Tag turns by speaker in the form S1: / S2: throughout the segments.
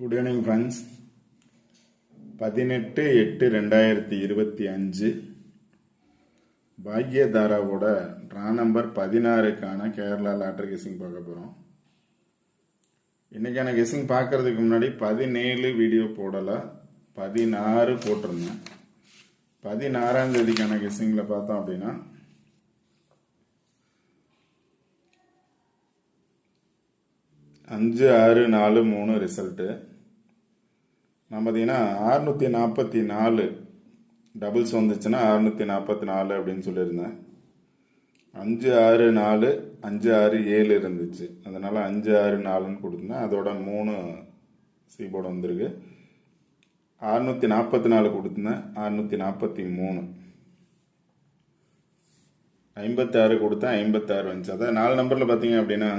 S1: Good evening friends பதினெட்டு எட்டு ரெண்டாயிரத்தி இருபத்தி அஞ்சு பாக்யதாராவோட ட்ரா நம்பர் பதினாறுக்கான கேரளா லாட்டரி கெஸிங் பார்க்க போகிறோம் இன்றைக்கான கெஸிங் பார்க்கறதுக்கு முன்னாடி பதினேழு வீடியோ போடலை. பதினாறு போட்டிருந்தேன். பதினாறாம் தேதிக்கான கெஸிங்கில் பார்த்தோம் அப்படின்னா அஞ்சு ஆறு நாலு மூணு ரிசல்ட்டு நான் பார்த்தீங்கன்னா அறுநூற்றி நாற்பத்தி நாலு டபுள்ஸ் வந்துச்சுன்னா அறுநூற்றி நாற்பத்தி நாலு அப்படின்னு சொல்லியிருந்தேன். அஞ்சு ஆறு நாலு அஞ்சு ஆறு ஏழு இருந்துச்சு. அதனால் அஞ்சு ஆறு நாலுன்னு கொடுத்துருந்தேன் அதோட மூணு சீபோர்டு வந்திருக்கு. அறுநூற்றி நாற்பத்தி நாலு கொடுத்துருந்தேன் அறுநூற்றி நாற்பத்தி மூணு. ஐம்பத்தாறு கொடுத்தேன் ஐம்பத்தாறு வந்துச்சு. அதான் நாலு நம்பரில் பார்த்தீங்க அப்படின்னா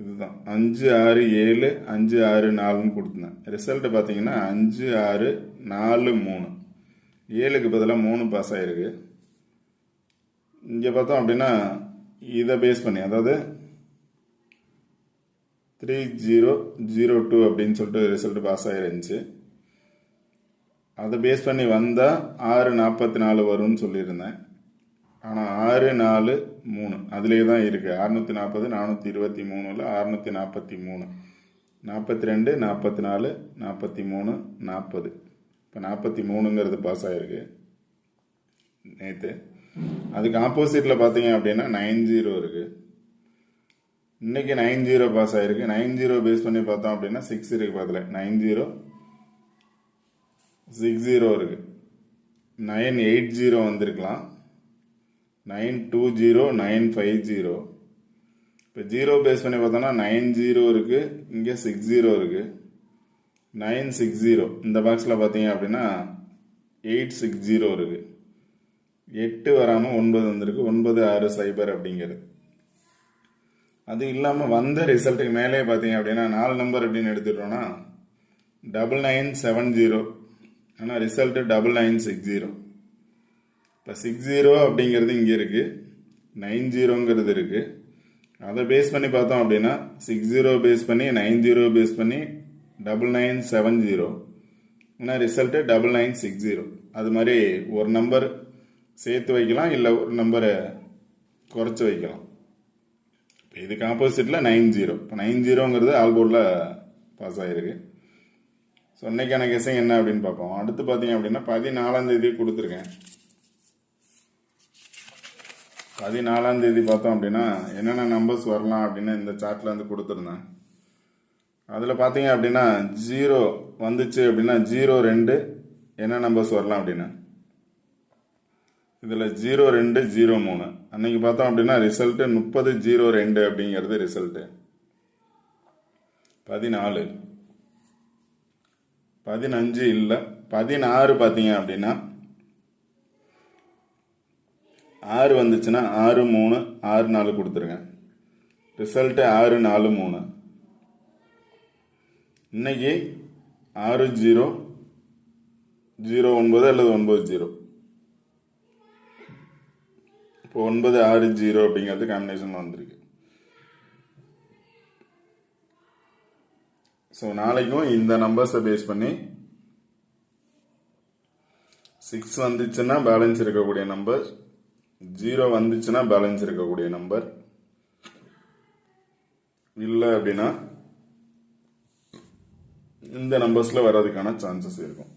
S1: இதுதான். அஞ்சு ஆறு ஏழு அஞ்சு ஆறு நாலுன்னு கொடுத்துருந்தேன். ரிசல்ட்டு பார்த்தீங்கன்னா அஞ்சு ஆறு நாலு மூணு. ஏழுக்கு பதிலாக மூணு பாஸ் ஆகிருக்கு இங்கே பார்த்தோம் அப்படின்னா இதை பேஸ் பண்ணி அதாவது த்ரீ ஜீரோ ஜீரோ டூ அப்படின்னு சொல்லிட்டு ரிசல்ட் பாஸ் ஆகிருந்துச்சு அதை பேஸ் பண்ணி வந்தால் ஆறு நாற்பத்தி நாலு வரும்னு சொல்லியிருந்தேன். ஆனால் ஆறு நாலு மூணு. அதிலே தான் இருக்குது அறுநூற்றி நாற்பது நானூற்றி இருபத்தி மூணில் அறுநூற்றி நாற்பத்தி மூணு. நாற்பத்தி ரெண்டு நாற்பத்தி நாலு நாற்பத்தி மூணு நாற்பது இப்போ நாற்பத்தி மூணுங்கிறது பாஸ் ஆகிருக்கு நேற்று அதுக்கு ஆப்போசிட்டில் பார்த்தீங்க அப்படின்னா நைன் ஜீரோ இருக்குது இன்றைக்கி நைன் ஜீரோ பாஸ் ஆகிருக்கு நைன் ஜீரோ பேஸ் பண்ணி பார்த்தோம் அப்படின்னா சிக்ஸ் இருக்குது பதில் நைன் ஜீரோ சிக்ஸ் ஜீரோ இருக்குது நைன் எயிட் ஜீரோ வந்திருக்கலாம். Nine two zero nine five zero. இப்போ ஜீரோ பேஸ் பண்ணி பார்த்தோன்னா நைன் ஜீரோ இருக்குது இங்கே சிக்ஸ் ஜீரோ இருக்குது நைன் சிக்ஸ் ஜீரோ இந்த பாக்ஸில் பார்த்தீங்க அப்படின்னா எயிட் சிக்ஸ் ஜீரோ இருக்குது எட்டு வராமல் ஒன்பது வந்திருக்கு. ஒன்பது ஆறு சைபர் அப்படிங்கிறது. அது இல்லாமல் வந்த ரிசல்ட்டுக்கு மேலே பார்த்தீங்க அப்படின்னா நாலு நம்பர் அப்படின்னு எடுத்துட்டோன்னா டபுள் நைன் செவன் ஜீரோ ஆனால் result double nine six zero இப்போ சிக்ஸ் ஜீரோ அப்படிங்கிறது இங்கே இருக்குது நைன் ஜீரோங்கிறது இருக்குது அதை பேஸ் பண்ணி பார்த்தோம் அப்படின்னா சிக்ஸ் ஜீரோ பேஸ் பண்ணி நைன் ஜீரோ பேஸ் பண்ணி டபுள் நைன் செவன் ஜீரோ. ஆனால் result double nine six zero. அது மாதிரி ஒரு நம்பர் சேர்த்து வைக்கலாம் இல்லை ஒரு நம்பரை குறைச்சி வைக்கலாம். இப்போ இதுக்கு ஆப்போசிட்டில் நைன் ஜீரோ. இப்போ நைன் ஜீரோங்கிறது ஆல்போர்டில் பாஸ் ஆகிருக்கு ஸோ இன்னைக்கான கெஸிங் என்ன அப்படின்னு பார்ப்போம். அடுத்து பார்த்தீங்க அப்படின்னா பதினாலாம் தேதி கொடுத்துருக்கேன். பதினாலாம் தேதி பார்த்தோம் அப்படின்னா என்னென்ன நம்பர்ஸ் வரலாம் அப்படின்னு இந்த சார்ட்டில் வந்து கொடுத்துருந்தேன். அதில் பார்த்தீங்க அப்படின்னா ஜீரோ வந்துச்சு அப்படின்னா ஜீரோ ரெண்டு என்ன நம்பர்ஸ் வரலாம் அப்படின்னு. இதில் ஜீரோ ரெண்டு ஜீரோ மூணு. அன்னைக்கு பார்த்தோம் அப்படின்னா ரிசல்ட்டு முப்பது ஜீரோ ரெண்டு அப்படிங்கிறது ரிசல்ட்டு பதினாலு. பதினஞ்சு இல்லை பதினாறு பார்த்தீங்க அப்படின்னா ஆறு வந்துச்சுன்னா ஆறு மூணு ஆறு நாலு கொடுத்துருங்க. ரிசல்ட்டு ஆறு நாலு மூணு. இன்னைக்கு ஆறு ஜீரோ ஜீரோ ஒன்பது அல்லது ஒன்பது ஜீரோ. இப்போ ஒன்பது ஆறு ஜீரோ அப்படிங்கிறது காம்பினேஷன் வந்திருக்கு. ஸோ நாளைக்கும் இந்த நம்பர்ஸை பேஸ் பண்ணி சிக்ஸ் வந்துச்சுன்னா பேலன்ஸ் இருக்கக்கூடிய நம்பர் ஜீரோ வந்துச்சுன்னா பேலன்ஸ் இருக்கக்கூடிய நம்பர் இல்லை அப்படின்னா இந்த நம்பர்ஸில் வர்றதுக்கான சான்சஸ் இருக்கும்.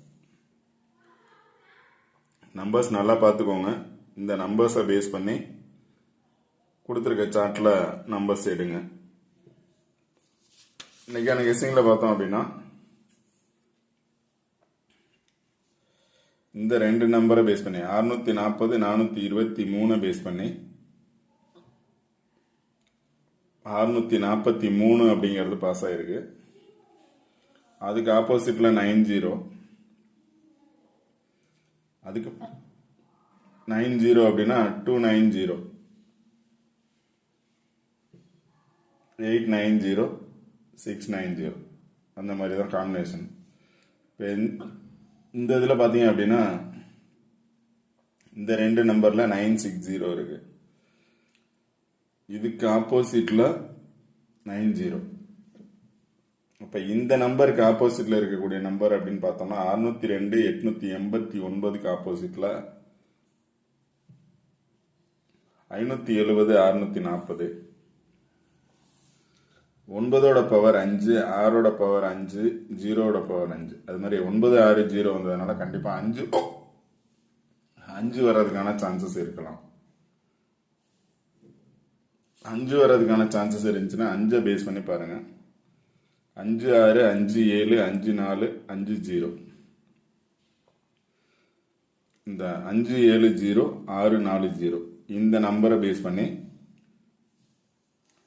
S1: நம்பர்ஸ் நல்லா பார்த்துக்கோங்க. இந்த நம்பர்ஸை பேஸ் பண்ணி கொடுத்துருக்க சார்ட்டில் நம்பர்ஸ் எடுங்க. இன்றைக்கான கெஸ்ஸிங்கில் பார்த்தோம் அப்படின்னா இந்த ரெண்டு நம்பரை பேஸ் பண்ணி. அறுநூத்தி நாற்பது நானூற்றி இருபத்தி மூணு பேஸ் பண்ணி. அறுநூத்தி நாற்பத்தி மூணு அப்படிங்கிறது பாஸ் ஆயிருக்கு. அதுக்கு ஆப்போசிட்டில் நைன் ஜீரோ அதுக்கு நைன் ஜீரோ அப்படின்னா two nine zero eight nine zero six nine zero அந்த மாதிரி தான் காம்பினேஷன் இப்போ இந்த இதில் பார்த்தீங்க அப்படின்னா இந்த ரெண்டு நம்பரில் நைன் சிக்ஸ் ஜீரோ இருக்கு. இதுக்கு ஆப்போசிட்டில் நைன் ஜீரோ. அப்போ இந்த நம்பருக்கு ஆப்போசிட்டில் இருக்கக்கூடிய நம்பர் அப்படின்னு பார்த்தோம்னா அறுநூத்தி ரெண்டு எட்நூத்தி எண்பத்தி ஒன்பதுக்கு ஆப்போசிட்டில் ஐநூற்றி எழுபது அறுநூத்தி நாற்பது ஒன்பதோட பவர் அஞ்சு ஆறோட பவர் அஞ்சு ஜீரோட பவர் அஞ்சு. அது மாதிரி ஒன்பது ஆறு ஜீரோ வந்ததுனால கண்டிப்பாக அஞ்சு அஞ்சு வர்றதுக்கான சான்சஸ் இருக்கலாம். அஞ்சு வர்றதுக்கான சான்சஸ் இருந்துச்சுன்னா அஞ்சை பேஸ் பண்ணி பாருங்க. அஞ்சு ஆறு அஞ்சு ஏழு அஞ்சு நாலு அஞ்சு ஜீரோ இந்த அஞ்சு ஏழு ஜீரோ ஆறு நாலு ஜீரோ இந்த நம்பரை பேஸ் பண்ணி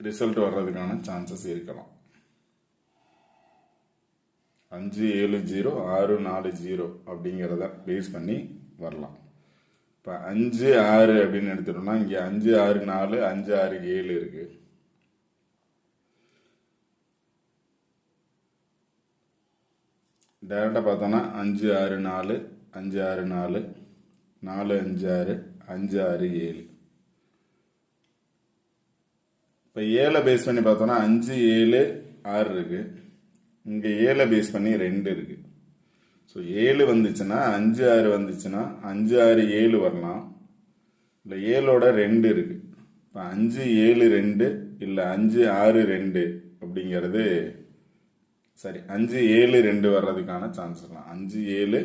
S1: ரிசல்ட் வர்றதுக்கான சான்சஸ் இருக்கலாம். அஞ்சு ஏழு ஜீரோ ஆறு நாலு ஜீரோ அப்படிங்கிறத பேஸ் பண்ணி வரலாம். இப்போ அஞ்சு ஆறு அப்படின்னு எடுத்துட்டோம்னா இங்கே அஞ்சு ஆறு நாலு அஞ்சு ஆறு ஏழு இருக்கு. டேரெக்டாக பார்த்தோன்னா அஞ்சு ஆறு நாலு அஞ்சு ஆறு நாலு நாலு அஞ்சு ஆறு அஞ்சு ஆறு ஏழு. இப்போ ஏழை பேஸ் பண்ணி பார்த்தோன்னா அஞ்சு ஏழு ஆறு இருக்கு. இங்கே ஏழை பேஸ் பண்ணி ரெண்டு இருக்கு. ஸோ ஏழு வந்துச்சுன்னா அஞ்சு ஆறு வந்துச்சுன்னா அஞ்சு ஆறு ஏழு வரலாம். இல்லை ஏழோட ரெண்டு இருக்கு. இப்போ அஞ்சு ஏழு ரெண்டு இல்லை அஞ்சு ஆறு ரெண்டு அப்படிங்கிறது சரி அஞ்சு ஏழு ரெண்டு வர்றதுக்கான சான்ஸ் இருக்கலாம் அஞ்சு ஏழு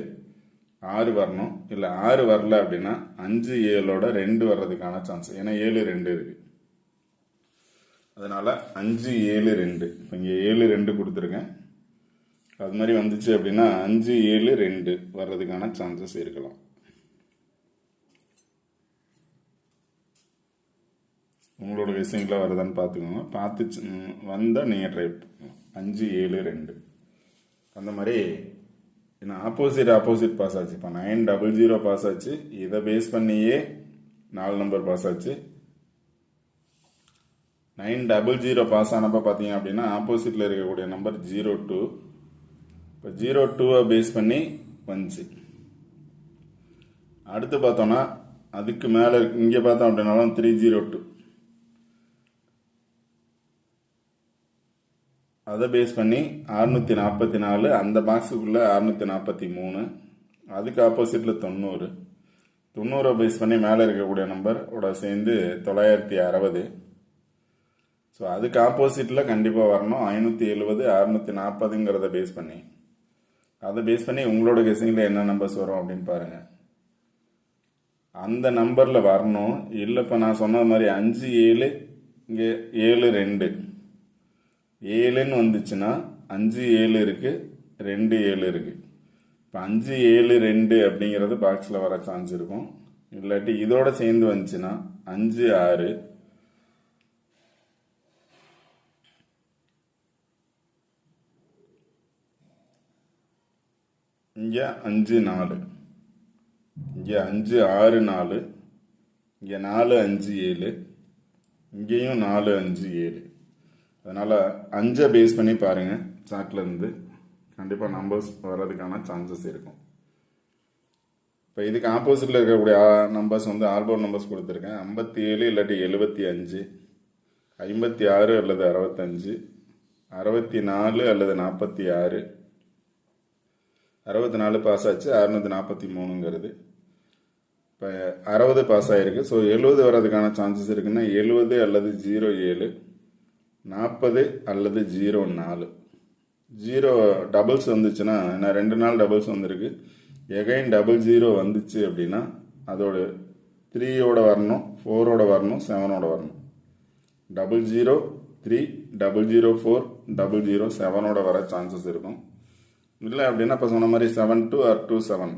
S1: ஆறு வரணும். இல்லை ஆறு வரல அப்படின்னா அஞ்சு ஏழோட ரெண்டு வர்றதுக்கான சான்ஸ் ஏன்னா ஏழு ரெண்டு இருக்கு. அதனால் அஞ்சு ஏழு ரெண்டு. இப்போ இங்கே ஏழு ரெண்டு கொடுத்துருக்கேன். அது மாதிரி வந்துச்சு அப்படின்னா அஞ்சு ஏழு ரெண்டு வர்றதுக்கான சான்சஸ் இருக்கலாம். உங்களோட விஷயங்களாக வருதான்னு பார்த்துக்கோங்க. பார்த்து வந்தால் நீங்கள் ட்ரை அஞ்சு ஏழு ரெண்டு. அந்த மாதிரி ஏன்னா ஆப்போசிட் ஆப்போசிட் பாஸ் ஆச்சு. இப்போ நைன் டபுள் ஜீரோ பாஸ் ஆச்சு. இதை பேஸ் பண்ணியே நாலு நம்பர் பாஸ் ஆச்சு. நைன் டபுள் ஜீரோ பாஸ் ஆனப்போ பார்த்தீங்க அப்படின்னா ஆப்போசிட்டில் இருக்கக்கூடிய நம்பர் ஜீரோ டூ. இப்போ ஜீரோ டூவை பேஸ் பண்ணி வந்துச்சு. அடுத்து பார்த்தோன்னா அதுக்கு மேலே இங்கே பார்த்தோம் அப்படின்னாலும் த்ரீ ஜீரோ டூ அதை பேஸ் பண்ணி அறுநூற்றி நாற்பத்தி நாலு அந்த பாக்ஸுக்குள்ளே அறுநூற்றி நாற்பத்தி மூணு அதுக்கு ஆப்போசிட்டில் தொண்ணூறு. தொண்ணூறை பேஸ் பண்ணி மேலே இருக்கக்கூடிய நம்பரோட சேர்ந்து தொள்ளாயிரத்தி அறுபது. ஸோ அதுக்கு ஆப்போசிட்டில் கண்டிப்பாக வரணும். ஐநூற்றி எழுபது அறநூற்றி நாற்பதுங்கிறத பேஸ் பண்ணி. அதை பேஸ் பண்ணி உங்களோட கெஸிங்கில் என்ன நம்பர்ஸ் வரும் அப்படின்னு பாருங்கள் அந்த நம்பரில் வரணும். இல்லை இப்போ நான் சொன்னது மாதிரி அஞ்சு ஏழு இங்கே ஏழு ரெண்டு. ஏழுன்னு வந்துச்சுன்னா அஞ்சு ஏழு இருக்குது ரெண்டு ஏழு இருக்குது இப்போ அஞ்சு ஏழு ரெண்டு அப்படிங்கிறது பாக்ஸில் வர சான்ஸ் இருக்கும். இல்லாட்டி இதோட சேர்ந்து வந்துச்சுன்னா அஞ்சு ஆறு இங்கே அஞ்சு நாலு. இங்கே அஞ்சு ஆறு நாலு. இங்கே நாலு அஞ்சு ஏழு. இங்கேயும் நாலு அஞ்சு ஏழு. அதனால் அஞ்சை பேஸ் பண்ணி பாருங்கள் சார்ட்லேருந்து கண்டிப்பாக நம்பர்ஸ் வர்றதுக்கான சான்சஸ் இருக்கும். இப்போ இதுக்கு ஆப்போசிட்டில் இருக்கக்கூடிய நம்பர்ஸ் வந்து ஆல்பம் நம்பர்ஸ் கொடுத்துருக்கேன். ஐம்பத்தி ஏழு இல்லாட்டி எழுபத்தி அஞ்சு. ஐம்பத்தி ஆறு அல்லது அறுபத்தஞ்சு. அறுபத்தி நாலு அல்லது நாற்பத்தி ஆறு. அறுபத்தி நாலு பாஸ் ஆச்சு அறுநூத்தி நாற்பத்தி மூணுங்கிறது. இப்போ அறுபது பாஸ் ஆகிருக்கு ஸோ எழுபது வர்றதுக்கான சான்சஸ் இருக்குன்னா எழுபது அல்லது ஜீரோ ஏழு நாற்பது அல்லது ஜீரோ நாலு. ஜீரோ டபுள்ஸ் வந்துச்சுன்னா நான் ரெண்டு நாள் டபுள்ஸ் வந்திருக்கு. எகைன் டபுள் ஜீரோ வந்துச்சு அப்படின்னா அதோட த்ரீயோட வரணும் ஃபோரோட வரணும் செவனோட வரணும். Double zero three double zero four double zero செவனோட வர சான்சஸ் இருக்கும். இல்லை அப்படின்னா இப்போ சொன்ன மாதிரி seven two or two seven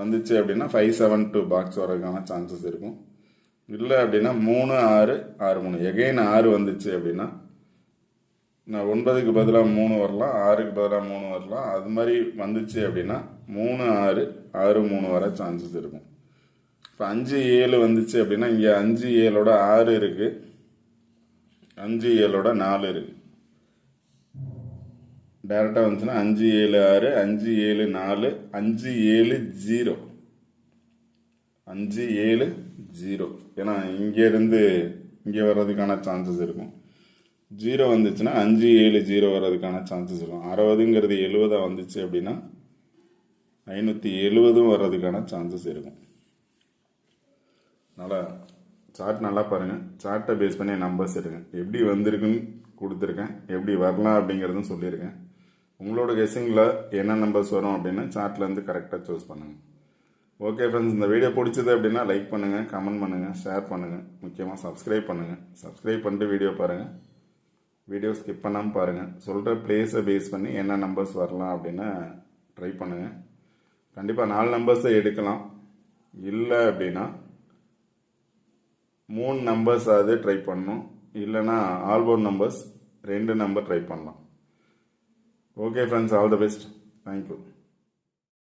S1: வந்துச்சு அப்படின்னா ஃபைவ் செவன் டூ பாக்ஸ் வரதுக்கான சான்சஸ் இருக்கும். இல்லை அப்படின்னா மூணு ஆறு ஆறு மூணு. எகைன் ஆறு வந்துச்சு அப்படின்னா நான் ஒன்பதுக்கு பதிலாக மூணு வரலாம் ஆறுக்கு பதிலாக மூணு வரலாம். அது மாதிரி வந்துச்சு அப்படின்னா மூணு ஆறு ஆறு மூணு வர சான்சஸ் இருக்கும். இப்போ அஞ்சு ஏழு வந்துச்சு அப்படின்னா இங்கே அஞ்சு ஏழோட ஆறு இருக்குது அஞ்சு ஏழோட நாலு இருக்குது டேரெக்டாக வந்துச்சுன்னா அஞ்சு ஏழு ஆறு அஞ்சு ஏழு நாலு அஞ்சு ஏழு ஜீரோ. அஞ்சு ஏழு ஜீரோ. ஏன்னா இங்கேருந்து இங்கே வர்றதுக்கான சான்சஸ் இருக்கும். ஜீரோ வந்துச்சுன்னா அஞ்சு ஏழு ஜீரோ வர்றதுக்கான சான்சஸ் இருக்கும். அறுபதுங்கிறது எழுபதாக வந்துச்சு அப்படின்னா ஐநூற்றி எழுபதும் வர்றதுக்கான சான்சஸ் இருக்கும். நல்லா சார்ட் நல்லா பாருங்கள் சார்ட்டை பேஸ் பண்ணி நம்பர்ஸ் எடுங்க. எப்படி வந்திருக்குன்னு கொடுத்துருக்கேன். எப்படி வரலாம் அப்படிங்கிறதும் சொல்லியிருக்கேன். உங்களோட கெஸ்ஸிங்கில் என்ன நம்பர்ஸ் வரும் அப்படின்னு சார்ட்லேருந்து கரெக்டாக சூஸ் பண்ணுங்கள் ஓகே ஃப்ரெண்ட்ஸ் இந்த வீடியோ பிடிச்சது அப்படின்னா லைக் பண்ணுங்கள் கமெண்ட் பண்ணுங்கள் ஷேர் பண்ணுங்கள் முக்கியமாக சப்ஸ்கிரைப் பண்ணுங்கள் சப்ஸ்கிரைப் பண்ணிட்டு வீடியோ பாருங்கள் வீடியோ ஸ்கிப் பண்ணாமல் பாருங்கள் சொல்கிற பிளேஸை பேஸ் பண்ணி என்ன நம்பர்ஸ் வரலாம் அப்படின்னு ட்ரை பண்ணுங்கள் கண்டிப்பாக நாலு நம்பர்ஸை எடுக்கலாம். இல்லை அப்படின்னா மூணு நம்பர்ஸ் அது ட்ரை பண்ணணும். இல்லைன்னா ஆல்போன் நம்பர்ஸ் ரெண்டு நம்பர் ட்ரை பண்ணலாம். okay friends all the best thank you